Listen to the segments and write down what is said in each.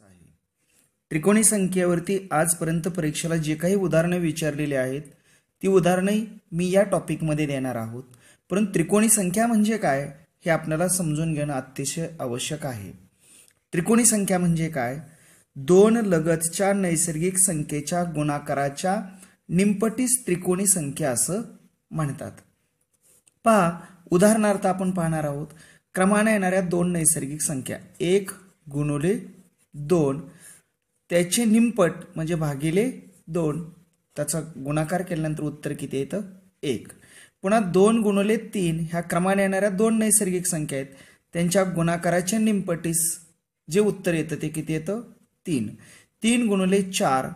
आहे. त्रिकोणी संख्येवरती आजपर्यंत परीक्षेला जे काही उदाहरणं विचारलेली आहेत ती उदाहरणं मी या टॉपिकमध्ये देणार आहोत. परंतु त्रिकोणी संख्या म्हणजे काय हे आपल्याला समजून घेणं अतिशय आवश्यक आहे. त्रिकोणी संख्या म्हणजे काय दोन लगतच्या नैसर्गिक संख्येच्या गुणाकाराच्या निमपटीस त्रिकोणी संख्या असं म्हणतात. पहा उदाहरणार्थ आपण पाहणार आहोत क्रमाने येणाऱ्या दोन नैसर्गिक संख्या एक गुणुले दोन. त्याचे निमपट म्हणजे भागिले दोन. त्याचा गुणाकार केल्यानंतर उत्तर किती येतं? एक. पुन्हा दोन गुणले तीन ह्या क्रमाने येणाऱ्या दोन नैसर्गिक संख्या आहेत. त्यांच्या गुणाकाराच्या निमपटीस जे उत्तर येतं ते किती येतं? तीन. तीन गुणले चार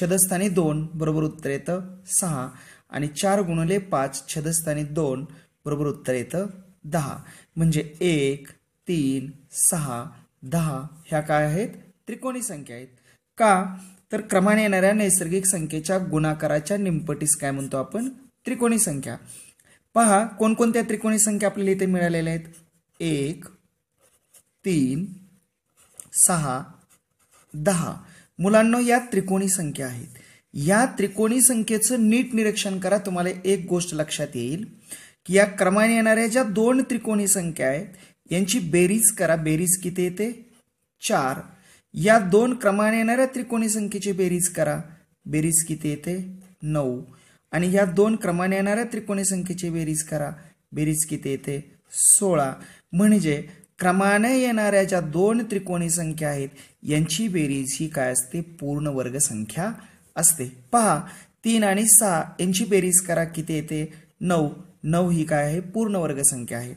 छदस्थानी दोन बरोबर उत्तर येतं सहा. आणि चार गुणले पाच छदस्थानी दोन बरोबर उत्तर येतं दहा. म्हणजे एक तीन सहा दहा ह्या काय आहेत? त्रिकोणी संख्या आहेत. का? तर क्रमाने येणाऱ्या नैसर्गिक संख्येच्या गुणाकाराच्या निमपटीस काय म्हणतो आपण? त्रिकोणी संख्या. पहा कोणकोणत्या त्रिकोणी संख्या आपल्याला इथे मिळालेल्या आहेत? एक तीन सहा दहा. मुलांना या त्रिकोणी संख्या आहेत. या त्रिकोणी संख्येचं नीट निरीक्षण करा तुम्हाला एक गोष्ट लक्षात येईल की या क्रमाने येणाऱ्या ज्या दोन त्रिकोणी संख्या आहेत यांची बेरीज करा बेरीज किती येते? चार. या दोन क्रमाने येणाऱ्या त्रिकोणी संख्येची बेरीज करा. बेरीज किती येते? नऊ. आणि या दोन क्रमाने येणाऱ्या त्रिकोणी संख्येची बेरीज करा. बेरीज किती येते? सोळा. म्हणजे क्रमाने येणाऱ्या ज्या दोन त्रिकोणी संख्या आहेत यांची बेरीज ही काय असते? पूर्ण वर्ग संख्या असते. पहा. तीन आणि सहा यांची बेरीज करा. किती येते? नऊ. नऊ ही काय आहे? पूर्ण वर्ग संख्या आहे.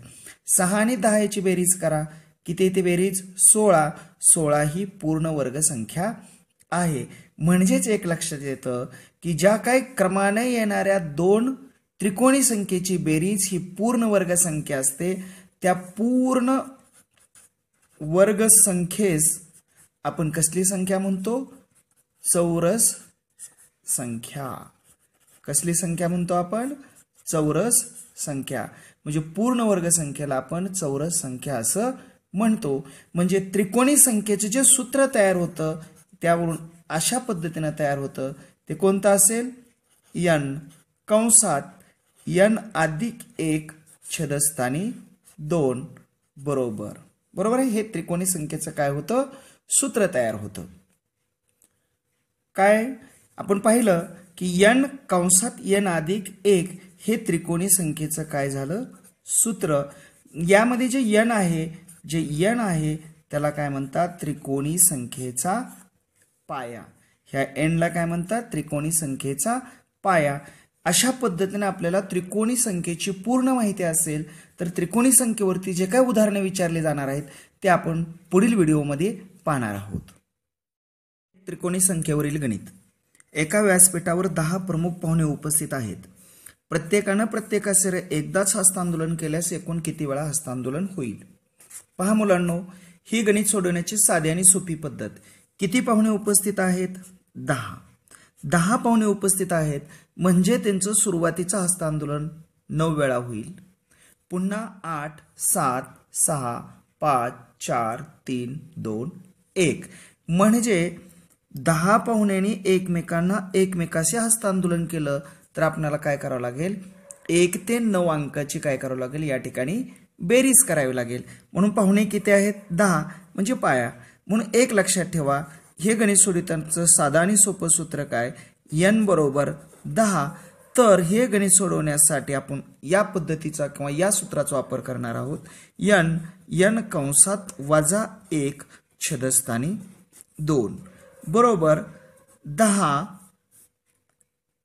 सहा आणि दहा याची बेरीज करा. किती येते बेरीज? सोळा. सोळा ही पूर्ण वर्ग संख्या आहे. म्हणजेच एक लक्षात येतं की ज्या काही क्रमाने येणाऱ्या दोन त्रिकोणी संख्येची बेरीज ही पूर्ण वर्ग संख्या असते त्या पूर्ण वर्ग संख्येस आपण कसली संख्या म्हणतो? चौरस संख्या. कसली संख्या म्हणतो आपण? चौरस संख्या. म्हणजे पूर्ण वर्ग संख्येला आपण चौरस संख्या असं म्हणतो. म्हणजे त्रिकोणी संख्येचे जे सूत्र तयार होतं त्यावरून अशा पद्धतीनं तयार होतं. ते कोणतं असेल? यन कंसात यन अधिक एक छदस्थानी दोन. बरोबर. बरोबर आहे? हे त्रिकोणी संख्येचं काय होतं? सूत्र तयार होतं. काय? आपण पाहिलं की यन कंसात यन अधिक एक हे त्रिकोणी संख्येचं काय झालं? सूत्र. यामध्ये जे यन आहे जे यन आहे त्याला काय म्हणतात? त्रिकोणी संख्येचा पाया. ह्या एनला काय म्हणतात? त्रिकोणी संख्येचा पाया. अशा पद्धतीने आपल्याला त्रिकोणी संख्येची पूर्ण माहिती असेल तर त्रिकोणी संख्येवरती जे काय उदाहरणे विचारले जाणार आहेत ते आपण पुढील व्हिडिओमध्ये पाहणार आहोत. त्रिकोणी संख्येवरील गणित. एका व्यासपीठावर दहा प्रमुख पाहुणे उपस्थित आहेत. प्रत्येकानं प्रत्येकाचे एकदाच हस्तांदोलन केल्यास एकूण किती वेळा हस्तांदोलन होईल? पहा मुलांनो ही गणित सोडवण्याची साधी आणि सोपी पद्धत. किती पाहुणे उपस्थित आहेत? दहा. दहा पाहुणे उपस्थित आहेत म्हणजे त्यांचं सुरुवातीचं हस्तांदोलन नऊ वेळा होईल. पुन्हा आठ सात सहा पाच चार तीन दोन एक. म्हणजे दहा पाहुण्यांनी एकमेकांना एकमेकाशी हस्तांदोलन केलं तर आपल्याला काय करावं लागेल? एक ते नऊ अंकाची काय करावं लागेल? या ठिकाणी बेरीज करावी लागेल. म्हणून पाहुणे किती आहेत? दहा म्हणजे पाया. म्हणून एक लक्षात ठेवा हे गणित सोडवितांचं साधं आणि सोपं सूत्र काय? यन बरोबर दहा. तर हे गणित सोडवण्यासाठी आपण या पद्धतीचा किंवा या सूत्राचा वापर करणार आहोत. यन यन कंसात वजा एक छदस्थानी दोन. बरोबर दहा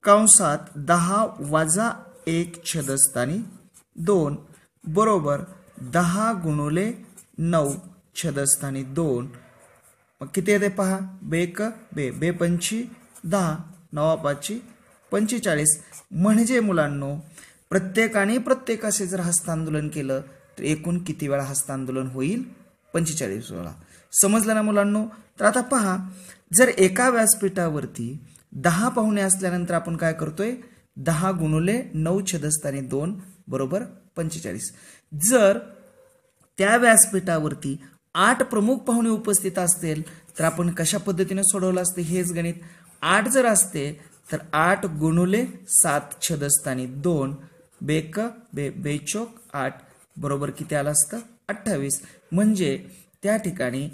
कंसात दहा वजा एक छदस्थानी दोन बरोबर दहा गुणुले नऊ छदस्थानी दोन. मग किती येते पहा? बेक बे. बे पंची दहा. नवा पाची पंचेचाळीस. म्हणजे मुलांनो प्रत्येकाने प्रत्येकाचे जर हस्तांदोलन केलं तर एकूण किती वेळा हस्तांदोलन होईल? पंचेचाळीस वेळा. समजलं ना मुलांनो? तर आता पहा जर एका व्यासपीठावरती दहा पाहुणे असल्यानंतर आपण काय करतोय? दहा गुणुले नऊ छदस्थानी दोन बरोबर? पंचेचाळीस. जर त्या व्यासपीठावरती आठ प्रमुख पाहुणे उपस्थित असतील तर आपण कशा पद्धतीने सोडवलं असते हेच गणित. आठ जर असते तर आठ गुणुले सात छदस्थानी दोन बेक बे बेचोक आठ बरोबर किती आलं असतं? अठ्ठावीस. म्हणजे त्या ठिकाणी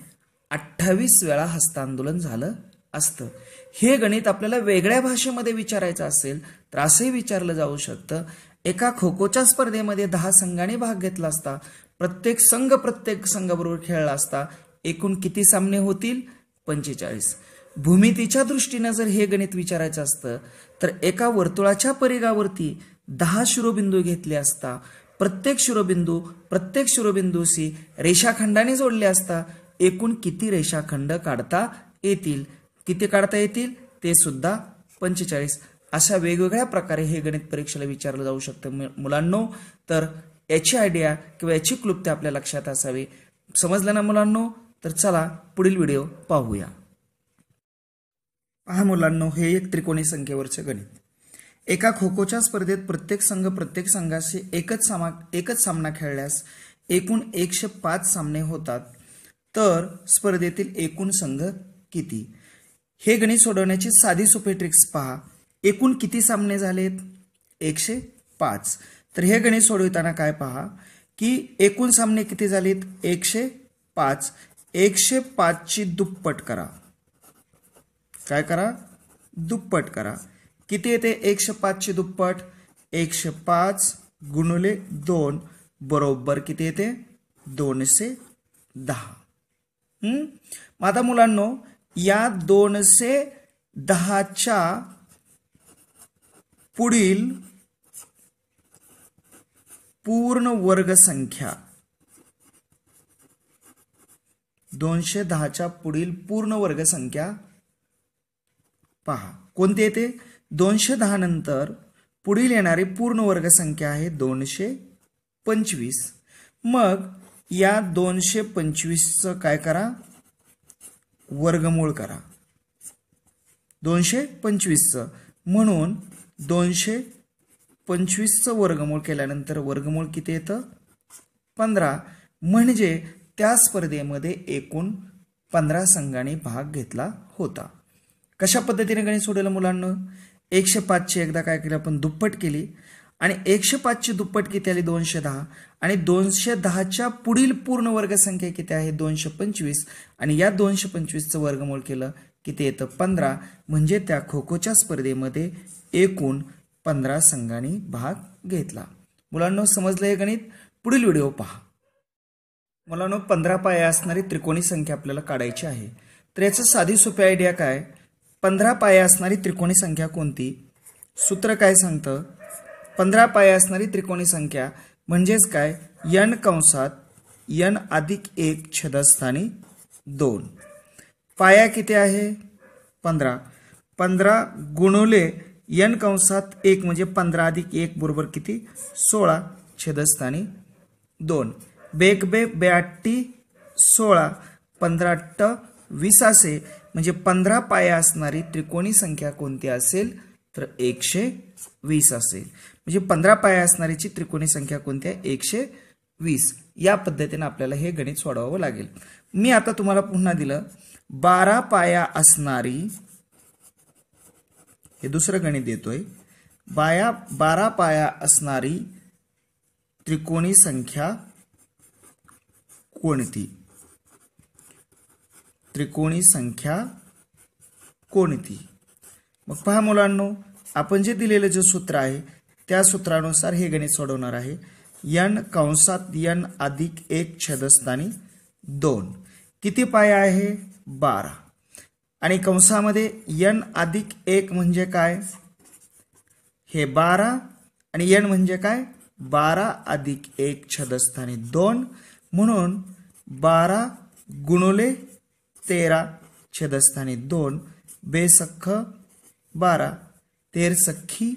अठ्ठावीस वेळा हस्तांदोलन झालं. असतं. हे गणित आपल्याला वेगळ्या भाषेमध्ये विचारायचं असेल तर असंही विचारलं जाऊ शकतं. एका खो खोच्या स्पर्धेमध्ये दहा संघांनी भाग घेतला असता प्रत्येक संघ प्रत्येक संघाबरोबर खेळला असता एकूण किती सामने होतील? पंचेचाळीस. भूमितीच्या दृष्टीनं जर हे गणित विचारायचं असतं तर एका वर्तुळाच्या परिघावरती दहा शिरोबिंदू घेतले असता प्रत्येक शिरोबिंदू प्रत्येक शिरोबिंदूशी रेषाखंडाने जोडले असता एकूण किती रेषाखंड काढता येतील? किती काढता येतील? ते सुद्धा पंचेचाळीस. अशा वेगवेगळ्या प्रकारे हे गणित परीक्षेला विचारलं जाऊ शकतं मुलांनो. तर याची आयडिया किंवा याची क्लुप्ती आपल्या लक्षात असावी. समजलं ना मुलांनो? तर चला पुढील व्हिडिओ पाहूया. पहा मुलांनो हे एक त्रिकोणी संख्येवरचे गणित. एका खो खोच्या स्पर्धेत प्रत्येक संघ प्रत्येक संघाशी एकच सामा एकच सामना खेळल्यास एकूण एकशे पाच सामने होतात. तर स्पर्धेतील एकूण संघ किती? हे गणित सोडवण्याची साधी सोपी ट्रिक्स पहा. एकूण किती सामने झालेत? एकशे पाच. तर हे गणित सोडविताना काय पहा? की एकूण सामने किती झालेत? एकशे पाच. एकशे पाचची दुप्पट करा. काय करा? दुप्पट करा. किती येते? एकशे पाचची दुप्पट. एकशे पाच गुणुले दोन. बरोबर किती येते? दोनशे दहा. मग आता मुलांनो या दोनशे दहाच्या पुढील पूर्ण वर्गसंख्या दोनशे दहाच्या पुढील पूर्ण वर्गसंख्या पहा कोणती येते दोनशे दहा नंतर पुढील येणारी पूर्ण वर्गसंख्या आहे दोनशे पंचवीस. मग या दोनशे पंचवीसचं काय करा? वर्गमूळ करा. दोनशे पंचवीसचं म्हणून दोनशे पंचवीसचं वर्गमूळ केल्यानंतर वर्गमूळ किती येतं? पंधरा. म्हणजे त्या स्पर्धेमध्ये एकूण पंधरा संघांनी भाग घेतला होता. कशा पद्धतीने गणित सोडवलं मुलांना? एकशे पाचशे एकदा काय केलं? आपण दुप्पट केली. आणि एकशे पाचची दुप्पट किती आली? दोनशे दहा. आणि दोनशे दहाच्या पुढील पूर्ण वर्गसंख्या किती आहे? दोनशे पंचवीस. आणि या दोनशे पंचवीसचं वर्गमूळ केलं किती येतं? पंधरा. म्हणजे त्या खो खोच्या स्पर्धेमध्ये एकूण पंधरा संघांनी भाग घेतला. मुलांना समजलं हे गणित? पुढील व्हिडिओ पहा. मुलांना पंधरा पाया असणारी त्रिकोणी संख्या आपल्याला काढायची आहे. तर याचं साधी सोपी आयडिया काय? पंधरा पाया असणारी त्रिकोणी संख्या कोणती? सूत्र काय सांगतं? पंधरा पाय असणारी त्रिकोणी संख्या म्हणजेच काय? यन कंसात यन अधिक एक छदस्थानी दोन. पाया किती आहे? पंधरा. पंधरा गुणवले यन कंसात एक म्हणजे पंधरा अधिक एक बरोबर किती? सोळा छेदस्थानी दोन. बेक बे ब्याट्टी सोळा. पंधरा ट वीस असे म्हणजे पंधरा पाया असणारी त्रिकोणी संख्या कोणती असेल? तर एकशे वीस असेल. म्हणजे पंधरा पाया असणारीची त्रिकोणी संख्या कोणती आहे? एकशे वीस. या पद्धतीने आपल्याला हे गणित सोडवावं लागेल. मी आता तुम्हाला पुन्हा दिलं बारा पाया असणारी हे दुसरं गणित देतोय बाया बारा पाया असणारी त्रिकोणी संख्या कोणती? त्रिकोणी संख्या कोणती? मग पहा मुलांनो आपण जे दिलेलं जे सूत्र आहे त्या सूत्रानुसार हे गणित सोडवणार आहे. यन कंसात यन अधिक एक छदस्थानी दोन. किती पाया आहे? बारा. आणि कंसामध्ये यन अधिक एक म्हणजे काय? हे बारा. आणि यन म्हणजे काय? बारा अधिक एक छदस्थानी दोन. म्हणून बारा गुणुले तेरा छदस्थानी दोन. बेसख्ख बारा. तेर सख्खी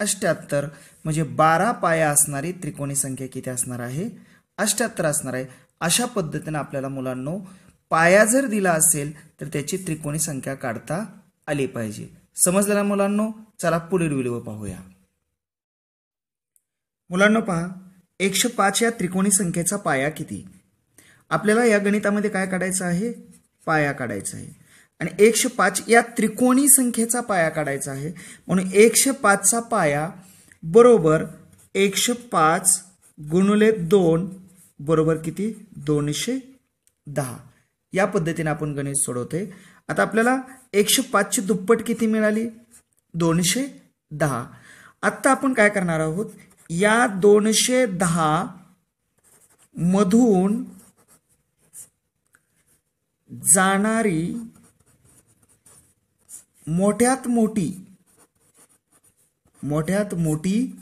अष्ट्याहत्तर म्हणजे बारा पाया असणारी त्रिकोणी संख्या किती असणार आहे? अष्ट्याहत्तर असणार आहे. अशा पद्धतीने आपल्याला मुलांनो पाया जर दिला असेल तर त्याची त्रिकोणी संख्या काढता आली पाहिजे. समजलं ना मुलांनो? चला पुढील व्हिडिओ पाहूया. मुलांनो पहा एकशे पाच या त्रिकोणी संख्येचा पाया किती? आपल्याला या गणितामध्ये काय काढायचं आहे? पाया काढायचा आहे. आणि एकशे पाच या त्रिकोणी संख्येचा पाया काढायचा आहे. म्हणून एकशे पाचचा पाया बरोबर एकशे पाच गुणुले दोन बरोबर किती? दोनशे दहा. या पद्धतीने आपण गणित सोडवते आता आपल्याला एकशे पाचची दुप्पट किती मिळाली? दोनशे दहा. आत्ता आपण काय करणार आहोत? या दोनशे दहा मधून जाणारी मोठ्यात मोठी मोठ्यात मोठी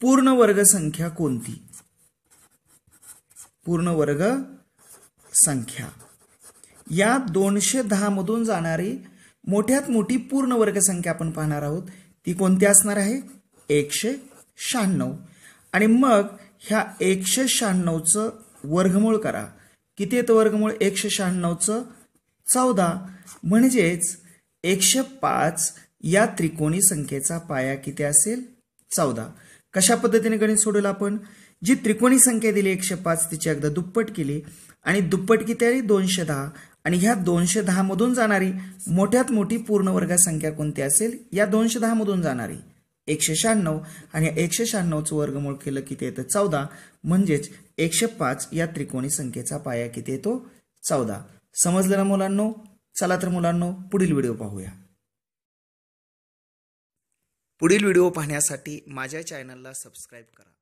पूर्ण वर्ग संख्या कोणती? पूर्ण वर्ग संख्या या दोनशे दहा मधून जाणारी मोठ्यात मोठी पूर्ण वर्ग संख्या आपण पाहणार आहोत. ती कोणती असणार आहे? एकशे शहाण्णव. आणि मग ह्या एकशे शहाण्णवचं वर्गमूळ करा. किती येतं वर्गमूळ? एकशे शहाण्णवचं चौदा. म्हणजेच एकशे पाच या त्रिकोणी संख्येचा पाया किती असेल? चौदा. कशा पद्धतीने गणित सोडवलं आपण? जी त्रिकोणी संख्या दिली एकशे पाच तिची एकदा दुप्पट केली आणि दुप्पट किती आली? दोनशे दहा. आणि ह्या दोनशे दहामधून जाणारी मोठ्यात मोठी पूर्ण वर्ग संख्या कोणती असेल? या दोनशे दहामधून जाणारी. एकशे शहाण्णव आणि एकशे शहाण्णवचं वर्गमूळ केलं किती येतं? चौदा. म्हणजेच एकशे पाच या त्रिकोणी संख्येचा पाया किती येतो? चौदा. समजलं ना मुलांनो चला तर मुलांनो पुढील व्हिडिओ पाहूया. पुढील व्हिडिओ पाहण्यासाठी माझ्या चॅनलला सबस्क्राईब करा.